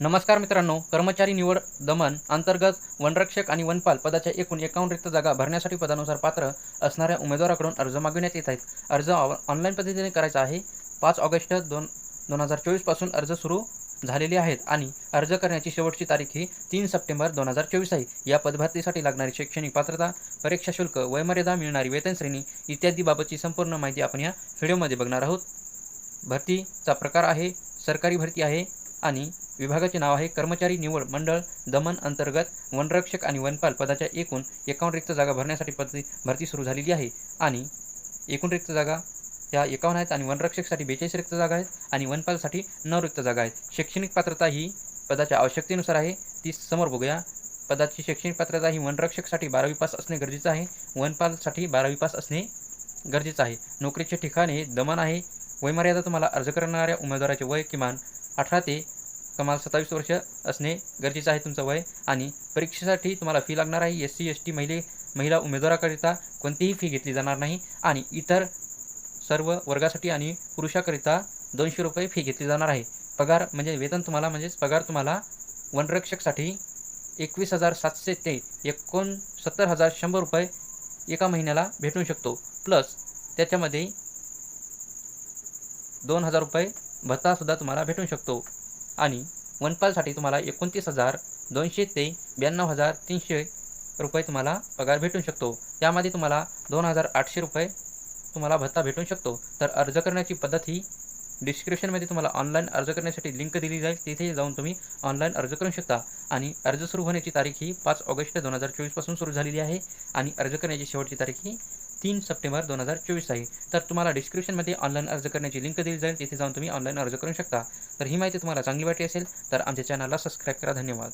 नमस्कार मित्रांनो कर्मचारी निवड दमन अंतर्गत वनरक्षक आणि वनपाल पदाच्या एकूण एकावन्न रिक्त जागा भरण्यासाठी पदानुसार पात्र असणाऱ्या उमेदवाराकडून अर्ज मागविण्यात येत आहेत. अर्ज ऑनलाईन पद्धतीने करायचा आहे. पाच ऑगस्ट दोन दोन हजार चोवीसपासून अर्ज सुरू झालेले आहेत आणि अर्ज करण्याची शेवटची तारीख ही तीन सप्टेंबर दोन हजार चोवीस आहे. या पदभरतीसाठी लागणारी शैक्षणिक पात्रता परीक्षा शुल्क वयमर्यादा मिळणारी वेतन श्रेणी इत्यादी बाबतची संपूर्ण माहिती आपण या व्हिडिओमध्ये बघणार आहोत. भरतीचा प्रकार आहे सरकारी भरती आहे आणि विभागाचे नाव आहे कर्मचारी निवड मंडळ दमन अंतर्गत वनरक्षक आणि वनपाल पदाच्या एकूण एकावन्न रिक्त जागा भरण्यासाठी पद भरती सुरू झालेली आहे. आणि एकूण रिक्त जागा त्या एकावन्न आहेत आणि वनरक्षकसाठी बेचाळीस रिक्त जागा आहेत आणि वनपालसाठी नऊ रिक्त जागा आहेत. शैक्षणिक पात्रता ही पदाच्या आवश्यकतेनुसार आहे. ती समोर बघूया. पदाची शैक्षणिक पात्रता ही वनरक्षकसाठी बारावी पास असणे गरजेचं आहे. वनपालसाठी बारावी पास असणे गरजेचं आहे. नोकरीचे ठिकाण हे दमन आहे. वयमर्यादा तुम्हाला अर्ज करणाऱ्या उमेदवाराचे वय किमान अठरा ते कमाल सत्तावीस वर्ष असणे गरजेचं आहे तुमचं वय आणि परीक्षेसाठी तुम्हाला फी लागणार आहे. एस सी एस टी महिले महिला उमेदवाराकरिता कोणतीही फी घेतली जाणार नाही आणि इतर सर्व वर्गासाठी आणि पुरुषाकरिता दोनशे रुपये फी घेतली जाणार आहे. पगार म्हणजे वेतन तुम्हाला म्हणजेच पगार तुम्हाला वनरक्षकसाठी एकवीस हजार सातशे ते एकोणसत्तर हजार शंभर रुपये एका महिन्याला भेटू शकतो. प्लस त्याच्यामध्ये दोन हजार रुपये भत्तासुद्धा तुम्हाला भेटू शकतो. आणि वनपालसाठी तुम्हाला एकोणतीस हजार दोनशे ते ब्याण्णव हजार तीनशे रुपये तुम्हाला पगार भेटू शकतो. यामध्ये तुम्हाला दोन हजार आठशे रुपये तुम्हाला भत्ता भेटू शकतो. तर अर्ज करण्याची पद्धत ही डिस्क्रिप्शनमध्ये तुम्हाला ऑनलाईन अर्ज करण्यासाठी लिंक दिली जाईल. तिथे जाऊन तुम्ही ऑनलाईन अर्ज करू शकता. आणि अर्ज सुरू होण्याची तारीख ही पाच ऑगस्ट दोन हजार चोवीसपासून सुरू झालेली आहे. आणि अर्ज करण्याची शेवटची तारीख ही तीन सप्टेंबर दोन हजार चोवीस आहे. तर तुम्हाला डिस्क्रिप्शनमध्ये ऑनलाईन अर्ज करण्याची लिंक दिली जाईल. तिथे जाऊन तुम्ही ऑनलाईन अर्ज करू शकता. तर ही माहिती तुम्हाला चांगली वाटली असेल तर आमच्या चॅनलला सबस्क्राईब करा. धन्यवाद.